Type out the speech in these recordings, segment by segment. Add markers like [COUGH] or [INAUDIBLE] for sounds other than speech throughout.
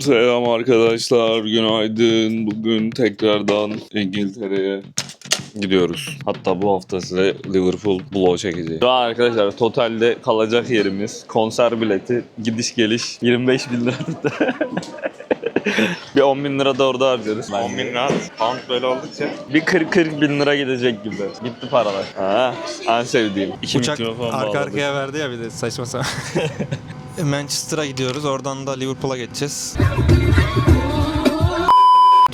Selam arkadaşlar, günaydın. Bugün tekrardan İngiltere'ye gidiyoruz. Hatta bu hafta size Liverpool vlog çekeceğim. Şu an arkadaşlar totalde kalacak yerimiz, konser bileti, gidiş geliş 25 bin lira tuttu. [LAUGHS] bir 10 bin lira da orada harcarız. 10 bin lira pound böyle oldukça. Bir 40-40 bin lira gidecek gibi. Gitti paralar. Ha, en sevdiğim. İki Uçak mikrofon arka bağladık. arkaya verdi ya bir de saçma sapan. [LAUGHS] Manchester'a gidiyoruz. Oradan da Liverpool'a geçeceğiz.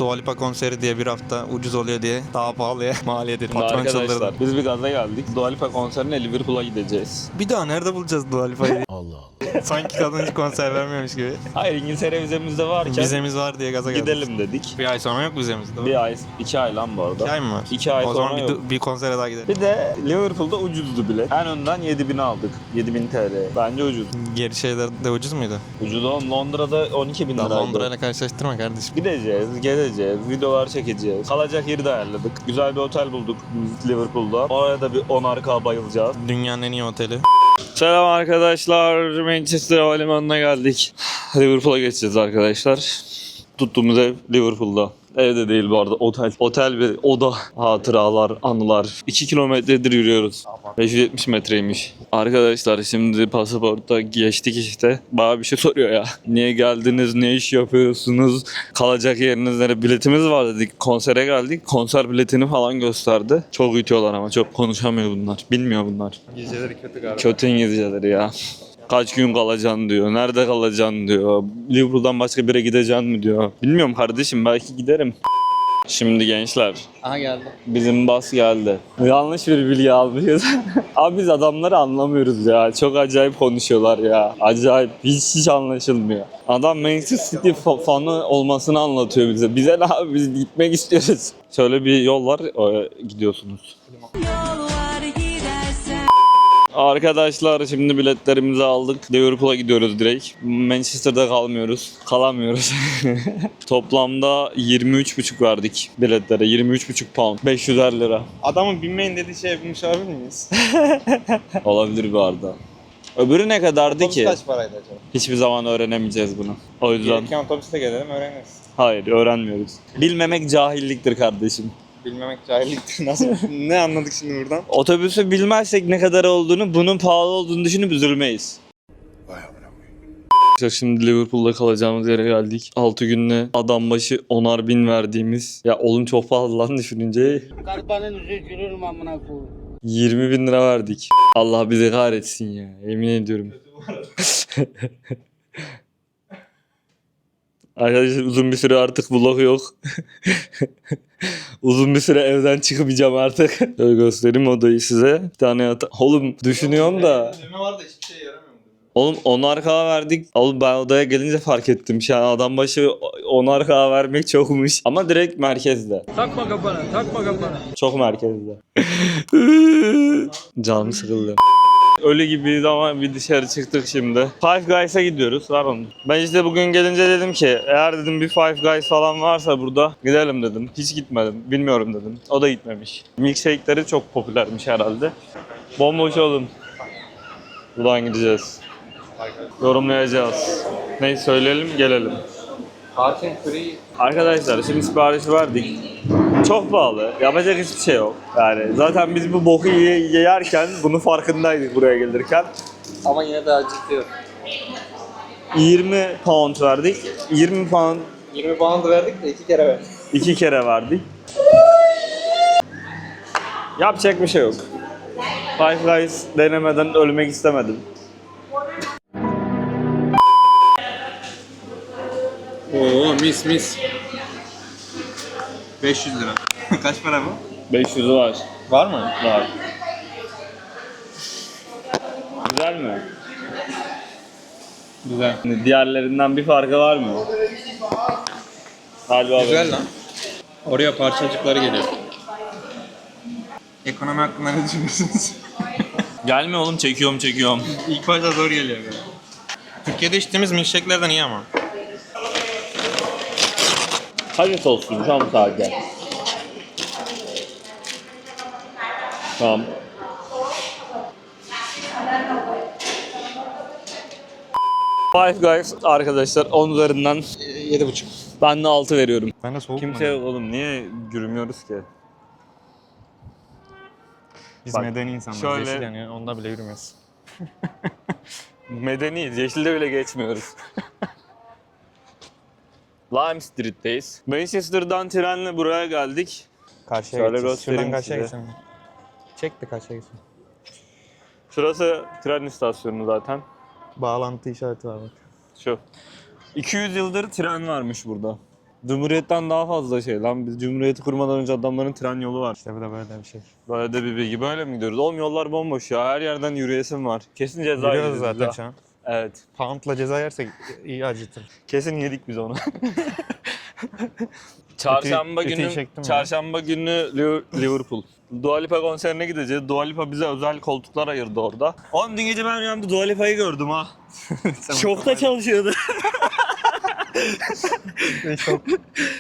Dua Lipa konseri diye bir hafta ucuz oluyor diye daha pahalıya mal edildi. Şimdi Patron çıldırdı. biz bir gaza geldik. Dua Lipa konserine Liverpool'a gideceğiz. Bir daha nerede bulacağız Dua Lipa'yı? [LAUGHS] Allah Allah. Sanki kadın hiç konser vermiyormuş gibi. Hayır İngiltere vizemizde varken Vizemiz var diye gaza geldik. gidelim dedik. Bir ay sonra yok vizemiz. Değil mi? Bir ay, iki ay lan bu arada. İki ay mı var? İki ay o sonra zaman yok. bir, bir konsere daha gidelim. Bir de Liverpool'da ucuzdu bilet. En önden 7000 aldık. 7000 TL. Bence ucuz. Geri şeyler de ucuz muydu? Ucuz olan Londra'da 12 bin liraydı. Londra ile karşılaştırma kardeşim. Gideceğiz, gezeceğiz, videolar çekeceğiz. Kalacak yeri de ayarladık. Güzel bir otel bulduk Liverpool'da. Oraya da bir 10 arka bayılacağız. Dünyanın en iyi oteli. Selam arkadaşlar. Manchester Havalimanı'na geldik. Liverpool'a geçeceğiz arkadaşlar. Tuttuğumuz ev Liverpool'da. Evde değil bu arada otel. Otel ve oda. Hatıralar, anılar. 2 kilometredir yürüyoruz. 570 metreymiş. Arkadaşlar şimdi pasaportta geçtik işte. Bana bir şey soruyor ya. Niye geldiniz, ne iş yapıyorsunuz, kalacak yeriniz nere? Biletimiz var dedik. Konsere geldik. Konser biletini falan gösterdi. Çok ütüyorlar ama çok konuşamıyor bunlar. Bilmiyor bunlar. Geceleri kötü galiba. Kötü İngilizceleri ya. Kaç gün kalacaksın diyor. Nerede kalacaksın diyor. Liverpool'dan başka bir yere gideceksin mi diyor. Bilmiyorum kardeşim belki giderim. Şimdi gençler Aha geldi. bizim bas geldi. Yanlış bir bilgi almışız. [LAUGHS] Abi biz adamları anlamıyoruz ya. Çok acayip konuşuyorlar ya. Acayip. Hiç hiç anlaşılmıyor. Adam Manchester City fa- fanı olmasını anlatıyor bize. Bize ne abi biz gitmek istiyoruz. Şöyle bir yol var. Gidiyorsunuz. Arkadaşlar şimdi biletlerimizi aldık. Liverpool'a gidiyoruz direkt. Manchester'da kalmıyoruz. Kalamıyoruz. [LAUGHS] Toplamda 23,5 verdik biletlere. 23,5 pound. 550 lira. Adamın binmeyin dediği şey yapmış olabilir miyiz? [LAUGHS] Olabilir bu arada. Öbürü ne kadardı Otobüs ki? kaç paraydı acaba? Hiçbir zaman öğrenemeyeceğiz bunu. O yüzden Gelirken otobüste gelelim öğreniriz. hayır öğrenmiyoruz. Bilmemek cahilliktir kardeşim. Bilmemek cahilliktir. Nasıl? [LAUGHS] ne anladık şimdi buradan? Otobüsü bilmezsek ne kadar olduğunu, bunun pahalı olduğunu düşünüp üzülmeyiz. Arkadaşlar Şimdi Liverpool'da kalacağımız yere geldik. 6 günde adam başı 10'ar bin verdiğimiz. Ya oğlum çok pahalı lan düşününce. Gülür mü amına koyayım? 20 bin lira verdik. Allah bizi kahretsin ya. Yemin ediyorum. [LAUGHS] Arkadaşlar uzun bir süre artık vlog yok. [LAUGHS] uzun bir süre evden çıkmayacağım artık. Şöyle göstereyim odayı size. Bir tane yata... Oğlum düşünüyorum da. Düğme var da hiçbir şey yaramıyor. Oğlum 10'ar kahve verdik. Oğlum ben odaya gelince fark ettim. Şu an adam başı 10'ar kahve vermek çokmuş. Ama direkt merkezde. Takma kafana, takma kafana. Çok merkezde. [LAUGHS] Canım sıkıldı. Ölü gibiyiz ama bir dışarı çıktık şimdi. Five Guys'a gidiyoruz. Var onu. Ben işte bugün gelince dedim ki eğer dedim bir Five Guys falan varsa burada gidelim dedim. Hiç gitmedim. Bilmiyorum dedim. O da gitmemiş. Milkshake'leri çok popülermiş herhalde. Bomboş oğlum. Buradan gideceğiz. Yorumlayacağız. Neyse söyleyelim gelelim. Arkadaşlar şimdi sipariş verdik. Çok pahalı. Yapacak hiçbir şey yok. Yani zaten biz bu boku ye- yerken bunun farkındaydık buraya gelirken. Ama yine de acıtıyor. 20 pound verdik. 20 pound 20 pound verdik de iki kere verdik. iki kere verdik. Yapacak bir şey yok. Five Guys denemeden ölmek istemedim. Oo mis mis. 500 lira. [LAUGHS] Kaç para bu? 500 var. Var mı? Var. Güzel mi? Güzel. Diğerlerinden bir farkı var mı? Galiba Güzel lan. Oraya parçacıkları geliyor. Ekonomi hakkında ne düşünüyorsunuz? [LAUGHS] Gelme oğlum çekiyorum çekiyorum. İlk başta zor geliyor böyle. Türkiye'de içtiğimiz milkshake'lerden iyi ama. Hadi olsun tam sade. Tamam. Five Guys arkadaşlar 10 üzerinden 7,5. Ben de 6 veriyorum. Ben de soğuk Kimse yok oğlum niye yürümüyoruz ki? Biz Bak, medeni insanlarız. şöyle- Yeşil yanıyor. Onda bile yürümüyoruz. [LAUGHS] Medeniyiz. Yeşilde bile geçmiyoruz. [LAUGHS] Lime Street'teyiz. Manchester'dan trenle buraya geldik. Karşıya Şöyle geçeceğiz. göstereyim Şuradan karşıya size. geçelim. Çekti karşıya geçelim. Şurası tren istasyonu zaten. Bağlantı işareti var bak. Şu. 200 yıldır tren varmış burada. Cumhuriyet'ten daha fazla şey lan. Biz Cumhuriyeti kurmadan önce adamların tren yolu var. İşte bu da böyle bir şey. Böyle de bir bilgi. Böyle mi gidiyoruz? Oğlum yollar bomboş ya. Her yerden yürüyesim var. Kesin ceza yeriz zaten daha. şu an. Evet. Pound'la ceza yersek iyi acıtır. Kesin yedik biz onu. [LAUGHS] çarşamba Ütü- ütüyü günü çektim mi? çarşamba günü Liv- Liverpool. Dua Lipa konserine gideceğiz. Dua Lipa bize özel koltuklar ayırdı orada. Oğlum dün gece ben rüyamda Dua Lipa'yı gördüm ha. [LAUGHS] Şokta çalışıyordu. [LAUGHS] Şok.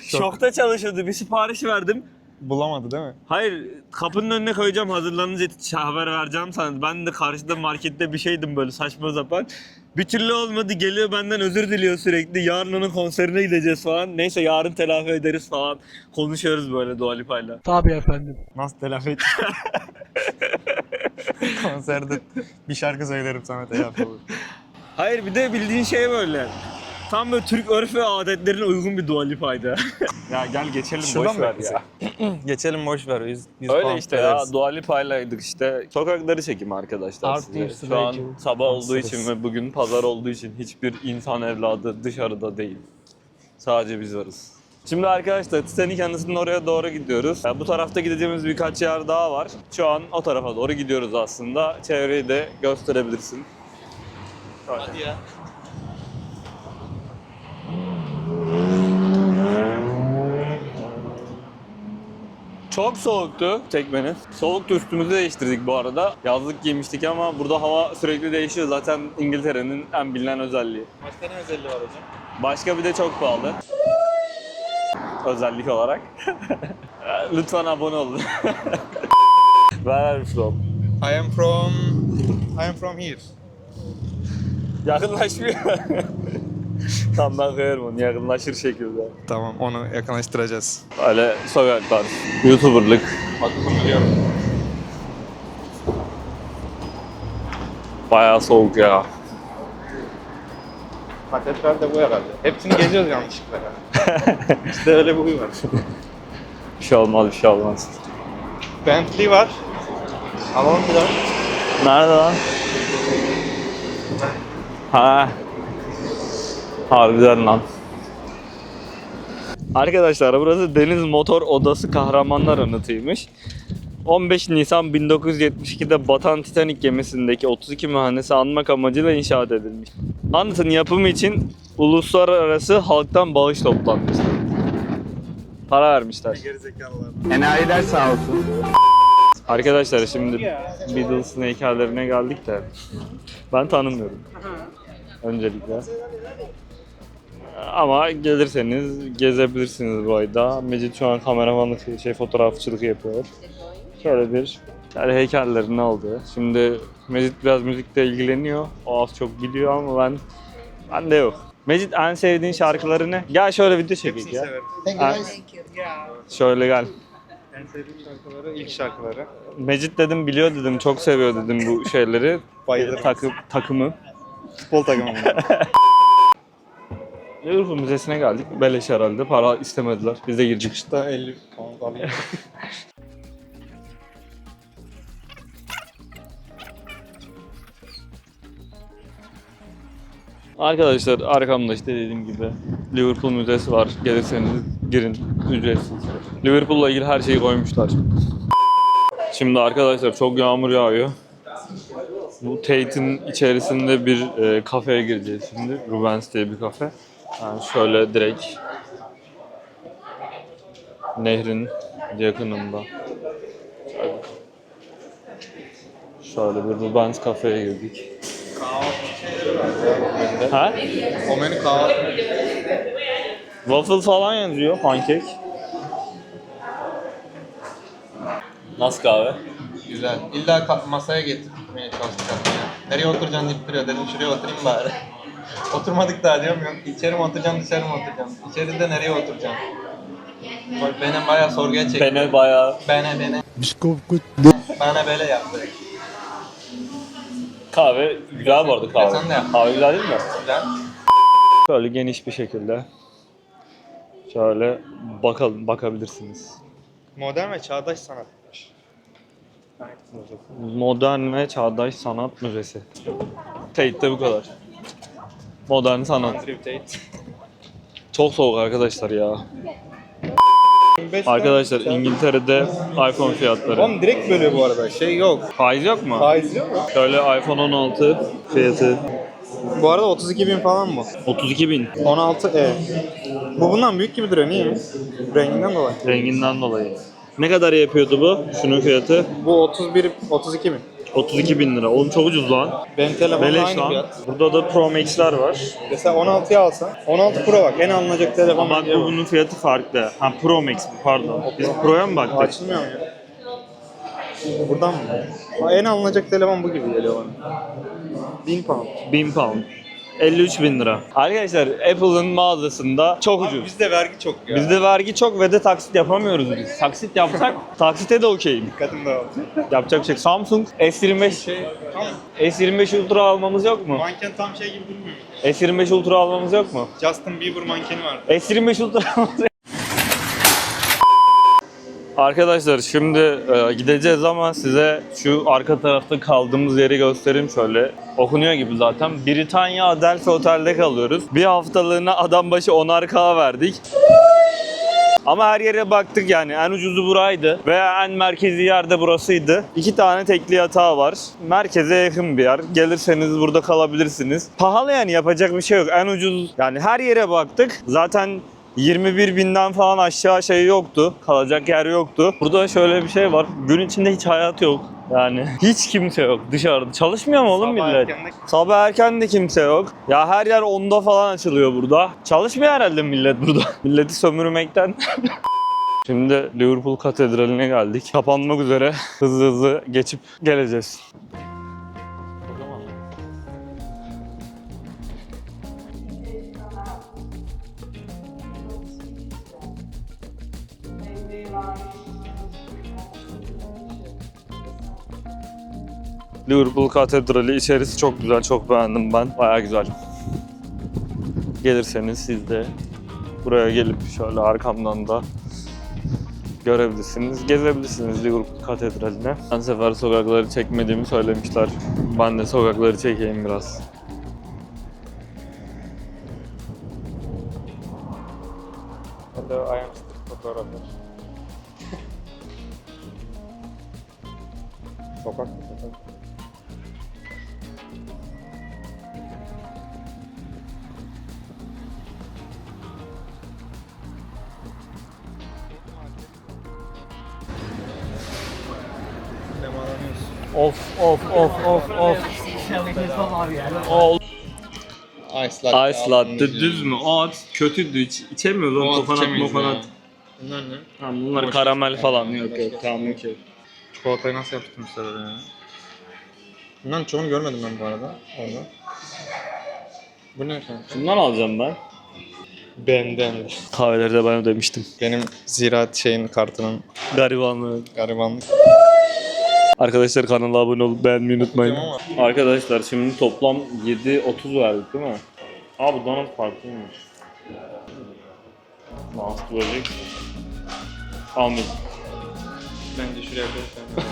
Şokta çalışıyordu. Bir sipariş verdim. Bulamadı değil mi? Hayır kapının önüne koyacağım hazırlanınca haber vereceğim sana. Ben de karşıda markette bir şeydim böyle saçma sapan. Bir türlü olmadı geliyor benden özür diliyor sürekli. Yarın onun konserine gideceğiz falan. Neyse yarın telafi ederiz falan. Konuşuyoruz böyle Dua Lipa'yla. Nasıl telafi et? [LAUGHS] Konserde bir şarkı söylerim sana telafi olur. Hayır bir de bildiğin şey böyle. Tam böyle Türk örf ve adetlerine uygun bir Dua Lipa'ydı. [LAUGHS] ya gel geçelim Şuradan boş ver ya. [CLEARS THROAT] Geçelim boş ver. Yüz, yüz Öyle pound işte ya veririz. Dua Lipa'ylaydık işte. Sokakları çekim arkadaşlar Art size. Şu an sabah olduğu için ve bugün pazar olduğu için hiçbir insan evladı dışarıda değil. Sadece biz varız. Şimdi arkadaşlar Titanic anısının oraya doğru gidiyoruz. Yani bu tarafta gideceğimiz birkaç yer daha var. Şu an o tarafa doğru gidiyoruz aslında. Çevreyi de gösterebilirsin. Hadi ya. Çok soğuktu tekmenin. Soğuktu üstümüzü değiştirdik bu arada. Yazlık giymiştik ama burada hava sürekli değişiyor. Zaten İngiltere'nin en bilinen özelliği. Başka ne özelliği var hocam? Başka bir de çok pahalı. Özellik olarak. [LAUGHS] Lütfen abone olun. Where are you from? I am from... I am from here. Yakınlaşmıyor. [LAUGHS] [LAUGHS] Tam ben koyarım onu yakınlaşır şekilde. Tamam onu yakınlaştıracağız. Öyle sokaklar, youtuberlık. Bayağı soğuk ya. Katedral de bu herhalde. Hepsini geziyoruz yanlışlıkla. [LAUGHS] işte öyle bir huy var. Bir şey olmaz, bir şey olmaz. Bentley var. Alalım biraz. Nerede lan? Ha. Harbiden lan. Arkadaşlar burası Deniz Motor Odası Kahramanlar Anıtı'ymış. 15 Nisan 1972'de batan Titanic gemisindeki 32 mühendisi anmak amacıyla inşaat edilmiş. Anıtın yapımı için uluslararası halktan bağış toplanmıştır. Para vermişler. Gerizekalılar. Arkadaşlar şimdi Beatles'ın heykellerine geldik de ben tanımıyorum öncelikle. Ama gelirseniz gezebilirsiniz bu ayda. Mecit şu an kameramanlık, şey fotoğrafçılık yapıyor. Şöyle bir yani heykellerini aldı. Şimdi Mecit biraz müzikle ilgileniyor. O az çok biliyor ama ben ben de yok. Mecit en sevdiğin şarkıları ne? Gel şöyle video Hepsini ya. severim. Ha, Şöyle gel. En sevdiğim şarkıları, ilk şarkıları. Mecit dedim biliyor dedim çok seviyor dedim bu şeyleri. Bayılırım. Takım, takımı. Futbol takımında. [LAUGHS] Liverpool Müzesi'ne geldik. Beleş herhalde. Para istemediler. Biz de girdik. Çıta 50 pound alıyor. [LAUGHS] Arkadaşlar arkamda işte dediğim gibi Liverpool Müzesi var. Gelirseniz girin. Ücretsiz. Liverpool'la ilgili her şeyi koymuşlar. Şimdi arkadaşlar çok yağmur yağıyor. Bu Tate'in içerisinde bir e, kafeye gireceğiz şimdi. Rubens diye bir kafe. Yani şöyle direkt nehrin yakınında. Şöyle, bir Rubens kafeye girdik. Ha? o menü kahvaltı. Waffle falan yazıyor, pankek. Nasıl kahve? Güzel. İlla masaya getirmeye çalışacağım. Nereye oturacaksın deyip duruyor. Dedim şuraya oturayım bari. Oturmadık daha diyorum yok. İçeri mi oturacaksın dışarı mı oturacaksın? İçeride nereye oturacaksın? Bak beni bayağı sorguya çekti. Beni bayağı Bana beni. Bana böyle yaptı. kahve güzel bu arada kahve. Sen de yap. Kahve güzel değil mi? Güzel. Şöyle geniş bir şekilde şöyle bakalım bakabilirsiniz. Modern ve çağdaş sanatmış. Modern ve Çağdaş Sanat Müzesi. Tate'de bu kadar. Modern sanat. Çok soğuk arkadaşlar ya. Arkadaşlar İngiltere'de iPhone fiyatları. Oğlum direkt bölüyor bu arada. Şey yok. Faiz yok mu? Faiz yok mu? Şöyle iPhone 16 fiyatı Bu arada 32 bin falan mı? 32 bin 16 E. Bu bundan büyük gibi duruyor. Niye? Renginden dolayı. renginden dolayı. Ne kadar yapıyordu bu? Şunun fiyatı Bu 31, 32 bin. 32 bin lira. Oğlum çok ucuz lan. Benim telefonda Beleş aynı lan. fiyat. Burada da Pro Max'ler var. Mesela 16'ya alsan. 16 Pro bak en alınacak telefon. Ama bence bu bunun fiyatı farklı. Ha Pro Max bu, pardon. Biz Pro'ya mı baktık? Açılmıyor mu ya? Buradan mı? Ha, En alınacak telefon bu gibi geliyor bana. 1000 pound. 1000 pound. 53 bin lira. Arkadaşlar Apple'ın mağazasında çok ucuz. bizde vergi çok ya. Bizde vergi çok ve de taksit yapamıyoruz biz. Taksit yapsak taksite de okeyim. Dikkatim dağıldı. Yapacak bir şey. Samsung S25 Şey, tam S25 Ultra almamız yok mu? manken tam şey gibi durmuyor. S25 Ultra almamız yok mu? Justin Bieber mankeni var. S25 Ultra almamız Arkadaşlar şimdi e, gideceğiz ama size şu arka tarafta kaldığımız yeri göstereyim şöyle. Okunuyor gibi zaten. Britanya Adelphi Otel'de kalıyoruz. Bir haftalığına adam başı 10'ar K verdik. Ama her yere baktık yani en ucuzu buraydı ve en merkezi yerde burasıydı. İki tane tekli yatağı var. Merkeze yakın bir yer. Gelirseniz burada kalabilirsiniz. Pahalı yani yapacak bir şey yok. En ucuz yani her yere baktık. Zaten 21 binden falan aşağı şey yoktu. Kalacak yer yoktu. Burada şöyle bir şey var. Gün içinde hiç hayat yok. Yani [LAUGHS] hiç kimse yok dışarıda. Çalışmıyor mu oğlum Sabah millet? erken de- Sabah erken de kimse yok. Ya her yer 10'da falan açılıyor burada. Çalışmıyor herhalde millet burada. [LAUGHS] Milleti sömürmekten. [LAUGHS] Şimdi Liverpool Katedrali'ne geldik. Kapanmak üzere. Hızlı hızlı geçip geleceğiz. Liverpool Katedrali içerisi çok güzel, çok beğendim ben. Bayağı güzel. Gelirseniz siz de buraya gelip şöyle arkamdan da görebilirsiniz, gezebilirsiniz Liverpool Katedrali'ne. Ben sefer sokakları çekmediğimi söylemişler. Ben de sokakları çekeyim biraz. Of of of of of. Ol. Ice latte. Ice latte düz mü? O kötüydü. İç, içemiyoruz oğlum. Kokonat mokonat. Bunlar ne? Ha, bunlar karamel falan. Yok yok tamam okey. Çikolatayı nasıl yaptırmışlar öyle ya? Bunların çoğunu görmedim ben bu arada. Orada. Bu ne kanka? Şundan alacağım ben. Benden. Kahveleri de ben ödemiştim. Benim ziraat şeyin kartının Garibanlığı. garibanlık. Arkadaşlar kanala abone olup beğenmeyi unutmayın. Arkadaşlar şimdi toplam 7.30 verdik değil mi? Aa bu donut farklıymış. Mouse Project. Almayayım. bence şuraya koyalım.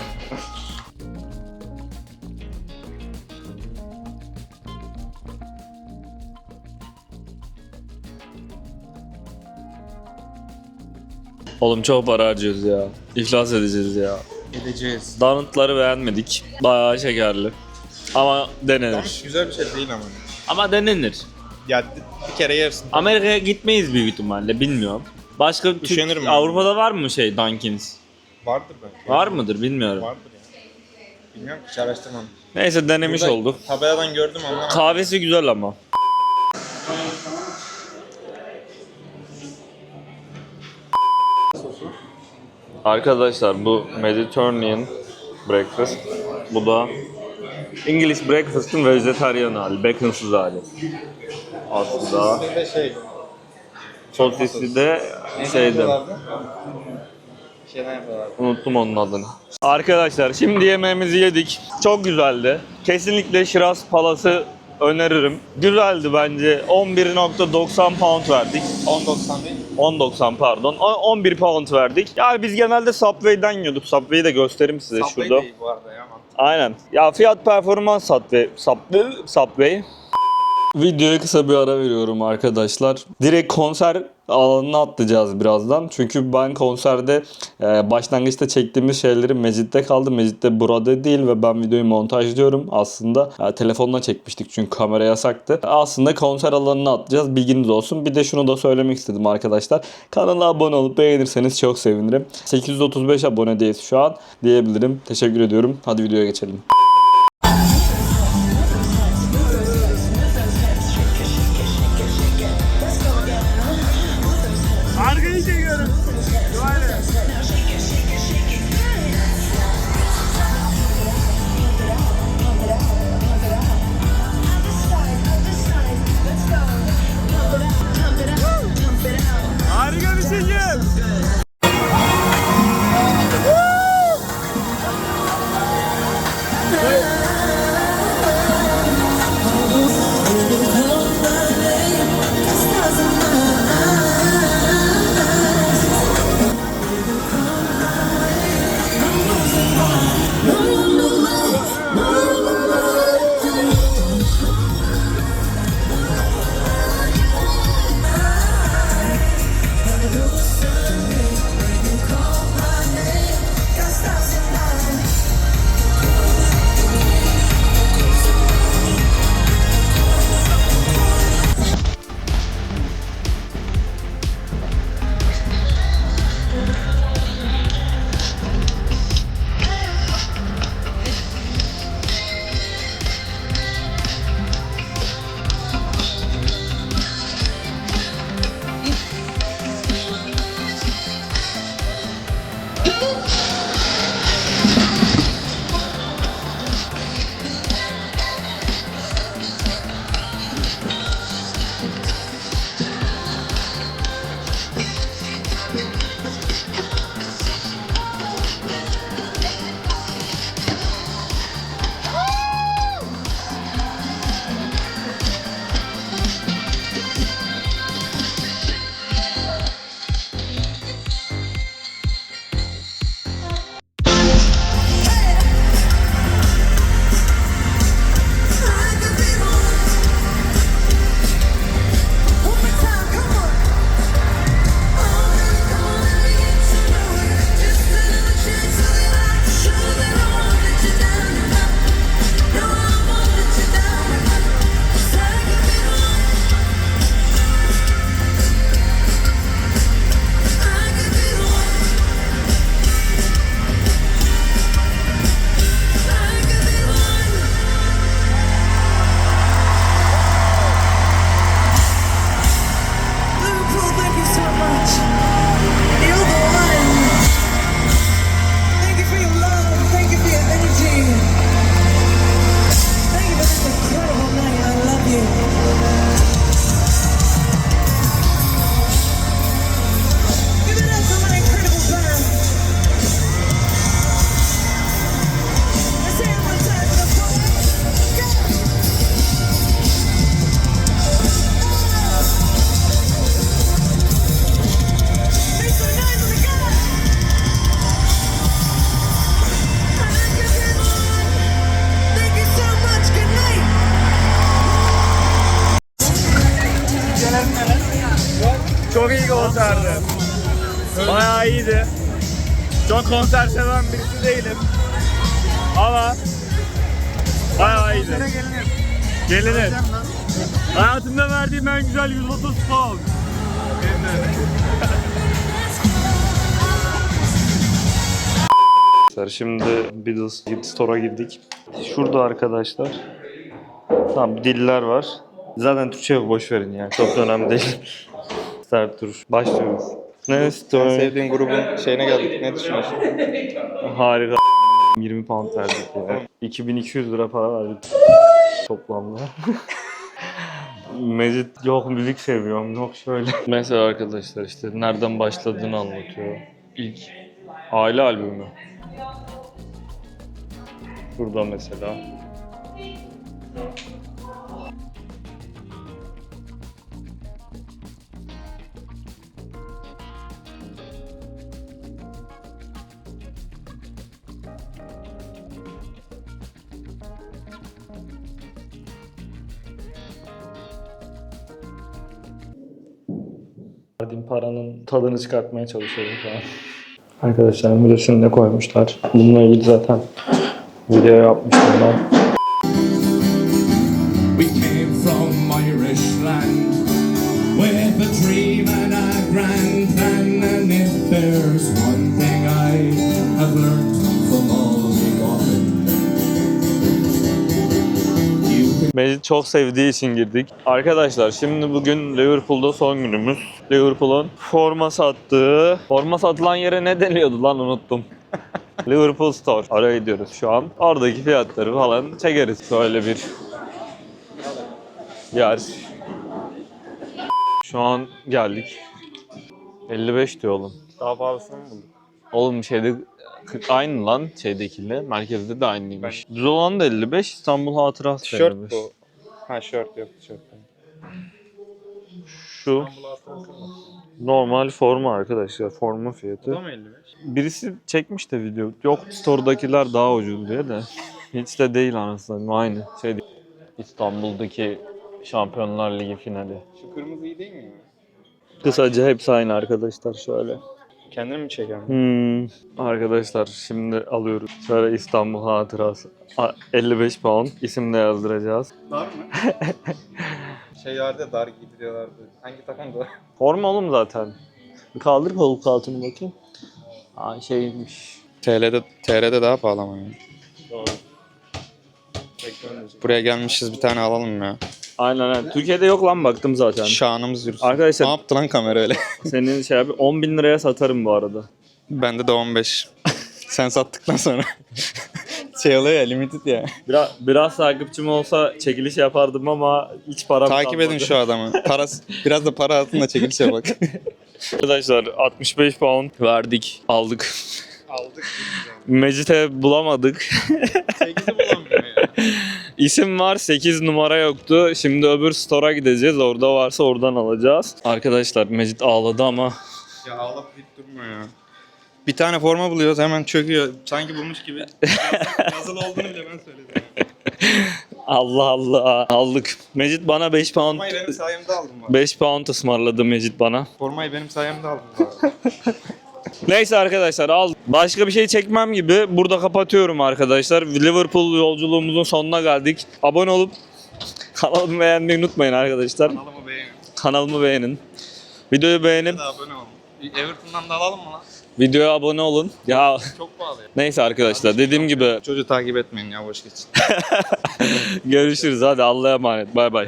Oğlum çok para harcıyoruz ya. İflas edeceğiz ya. Gideceğiz. Donutları beğenmedik. Bayağı şekerli. Ama denenir. güzel bir şey değil ama. Ama denenir. Ya bir kere yersin. Amerika'ya gitmeyiz büyük ihtimalle bilmiyorum. Başka Türk- Üşenirim ben. Avrupa'da var mı şey Dunkin's? Vardır belki. Var mıdır bilmiyorum. Vardır ya. Bilmiyorum hiç araştırmam. Neyse denemiş Burada olduk. Tabeladan gördüm ama. Kahvesi güzel ama. Arkadaşlar bu Mediterranean breakfast. Bu da English breakfast'ın vejetaryen hali, baconsız hali. aslında. Şey. Sosisli de şeyde. yapıyorlardı. Unuttum onun adını. Arkadaşlar şimdi yemeğimizi yedik. Çok güzeldi. Kesinlikle Şiraz Palas'ı öneririm. Güzeldi bence. 11.90 pound verdik. 10.90 değil. 10.90 pardon. O- 11 pound verdik. Yani biz genelde Subway'den yiyorduk. Subway'i de göstereyim size Subway şurada. değil bu arada ya. Aynen. Ya fiyat performans Subway. Subway. Subway. Videoya kısa bir ara veriyorum arkadaşlar. Direkt konser alanına atlayacağız birazdan. Çünkü ben konserde e, başlangıçta çektiğimiz şeyleri Mecit'te kaldı. Mecit'te burada değil ve ben videoyu montajlıyorum. Aslında e, telefonla çekmiştik çünkü kamera yasaktı. Aslında konser alanına atlayacağız. Bilginiz olsun. Bir de şunu da söylemek istedim arkadaşlar. Kanala abone olup beğenirseniz çok sevinirim. 835 abonedeyiz şu an diyebilirim. Teşekkür ediyorum. Hadi videoya geçelim. Bayağı iyiydi. Çok konser seven birisi değilim. Ama bayağı iyiydi. Gelinir. Hayatımda verdiğim en güzel 130 pound. Şimdi Beatles Gift Store'a girdik. Şurada arkadaşlar. Tamam diller var. Zaten Türkçe yok boş verin yani. Çok da önemli değil. [LAUGHS] Start tur. Başlıyoruz. Ne En istiyorsun? sevdiğin grubun şeyine geldik. Ne düşünüyorsun? [LAUGHS] Harika. 20 pound verdik ya. 2200 lira para verdik [LAUGHS] toplamda. Mecit yok müzik seviyorum yok şöyle. Mesela arkadaşlar işte nereden başladığını anlatıyor. İlk aile albümü. Burada mesela. Paranın tadını çıkartmaya çalışıyorum şu an. Arkadaşlar müresini de koymuşlar. Bununla ilgili zaten video yapmıştım ben. Çok sevdiği için girdik. Arkadaşlar şimdi bugün Liverpool'da son günümüz. Liverpool'un forma sattığı, forma satılan yere ne deniyordu lan unuttum. [LAUGHS] Liverpool Store. Oraya gidiyoruz şu an. Oradaki fiyatları falan çekeriz. Böyle bir yer. Şu an geldik. 55 diyor oğlum. Daha pahalısını mı bulduk? Oğlum şeyde aynı lan şeydekiyle. Merkezde de aynıymış. Düz olan da 55, İstanbul Hatırası da Tişört 55. bu. Ha şort yok tişört. Şu normal forma arkadaşlar. Forma fiyatı. mı 55? Birisi çekmiş de video. Yok store'dakiler daha ucuz diye de. Hiç de değil anasını. Aynı. Şey değil. İstanbul'daki Şampiyonlar Ligi finali. Şu kırmızı iyi değil mi ya? Kısaca hepsi aynı arkadaşlar şöyle. Kendini mi çeken? Hmm. Arkadaşlar şimdi alıyoruz. Şöyle İstanbul hatırası. A- 55 pound. İsim de yazdıracağız. Dar mı? şey vardı ya dar giydiriyorlardı. Hangi takımda? Forma oğlum zaten. Kaldır kol altını bakayım. Aa şeymiş. TL'de, TR'de daha pahalı ama. Doğru. Buraya gelmişiz bir tane alalım ya. Aynen aynen. Türkiye'de yok lan baktım zaten. Şanımız yürüsün. Arkadaşlar- Ne yaptı lan kamera öyle? [LAUGHS] Senin şey abi 10 bin liraya satarım bu arada. Bende de 15. Sen sattıktan sonra. [LAUGHS] şey oluyor ya limited ya. Biraz, biraz takipçim olsa çekiliş yapardım ama hiç param Takip kalmadı. edin şu adamı. Parası, biraz da para altında çekiliş yapak. [LAUGHS] Arkadaşlar 65 pound verdik. Aldık. Aldık. Mecit'e bulamadık. 8'i bulamıyor ya. [LAUGHS] İsim var 8 numara yoktu. Şimdi öbür store'a gideceğiz. Orada varsa oradan alacağız. Arkadaşlar Mecit ağladı ama Ya ağlap durmuyor ya. Bir tane forma buluyoruz hemen çöküyor. Sanki bulmuş gibi. [LAUGHS] Yazılı olduğunu bile ben söyledim. [LAUGHS] Allah Allah aldık. Mecit bana 5 pound Formayı benim sayemde aldım bari. 5 pound ısmarladı Mecit bana. Formayı benim sayemde aldım. Neyse arkadaşlar al. Başka bir şey çekmem gibi burada kapatıyorum arkadaşlar. Liverpool yolculuğumuzun sonuna geldik. Abone olup [LAUGHS] kanalımı beğenmeyi unutmayın arkadaşlar. Kanalımı beğenin. Kanalımı beğenin. Videoyu beğenip de abone olun. Everton'dan da alalım mı lan? videoya abone olun. Ya Çok pahalı ya. neyse arkadaşlar dediğim gibi Çocuğu takip etmeyin ya boş geçin. [LAUGHS] görüşürüz hadi Allah'a emanet. Bay bay.